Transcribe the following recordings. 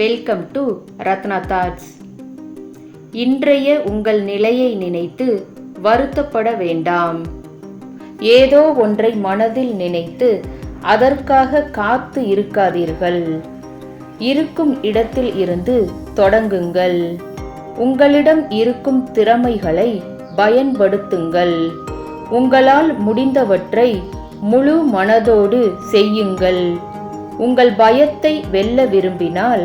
Welcome to Ratna thoughts இன்றைய உங்கள் நிலையை நினைத்து வருத்தப்பட வேண்டாம். ஏதோ ஒன்றை மனதில் நினைத்து அதற்காக காத்து இருக்காதீர்கள். இருக்கும் இடத்தில் இருந்து தொடங்குங்கள். உங்களிடம் இருக்கும் திறமைகளை பயன்படுத்துங்கள். உங்களால் முடிந்தவற்றை முழு மனதோடு செய்யுங்கள். உங்கள் பயத்தை வெல்ல விரும்பினால்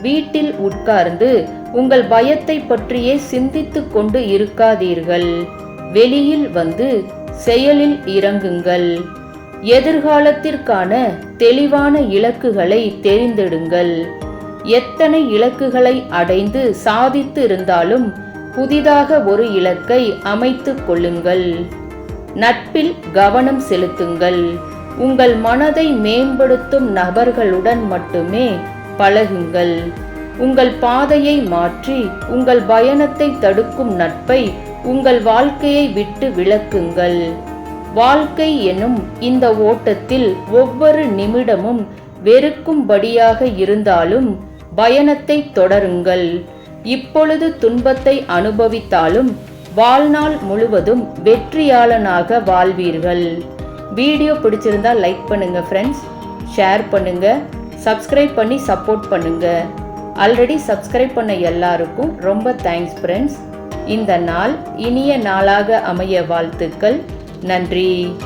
வீட்டில் உட்கார்ந்து உங்கள் பயத்தை பற்றியே சிந்தித்து கொண்டு இருக்காதீர்கள். வெளியில் வந்து செயலில் இறங்குங்கள். எதிர்காலத்திற்கான தெளிவான இலக்குகளை தெரிந்தெடுங்கள். எத்தனை இலக்குகளை அடைந்து சாதித்து இருந்தாலும் புதிதாக ஒரு இலக்கை அமைத்து கொள்ளுங்கள். நட்பில் கவனம் செலுத்துங்கள். உங்கள் மனதை மேம்படுத்தும் நபர்களுடன் மட்டுமே பழகுங்கள். உங்கள் பாதையை மாற்றி உங்கள் பயணத்தை தடுக்கும் நட்பை உங்கள் வாழ்க்கையை விட்டு விளக்குங்கள் வாழ்க்கை எனும் இந்த ஓட்டத்தில் ஒவ்வொரு நிமிடமும் வெறுக்கும்படியாக இருந்தாலும் பயணத்தை தொடருங்கள். இப்பொழுது துன்பத்தை அனுபவித்தாலும் வாழ்நாள் முழுவதும் வெற்றியாளனாக வாழ்வீர்கள். வீடியோ பிடிச்சிருந்தா லைக் பண்ணுங்க ஃப்ரெண்ட்ஸ் ஷேர் பண்ணுங்கள் சப்ஸ்கிரைப் பண்ணி சப்போர்ட் பண்ணுங்க. ஆல்ரெடி சப்ஸ்கிரைப் பண்ண எல்லாருக்கும் ரொம்ப தேங்க்ஸ் ஃப்ரெண்ட்ஸ் இந்த நாள் இனிய நாளாக அமைய வாழ்த்துக்கள். நன்றி.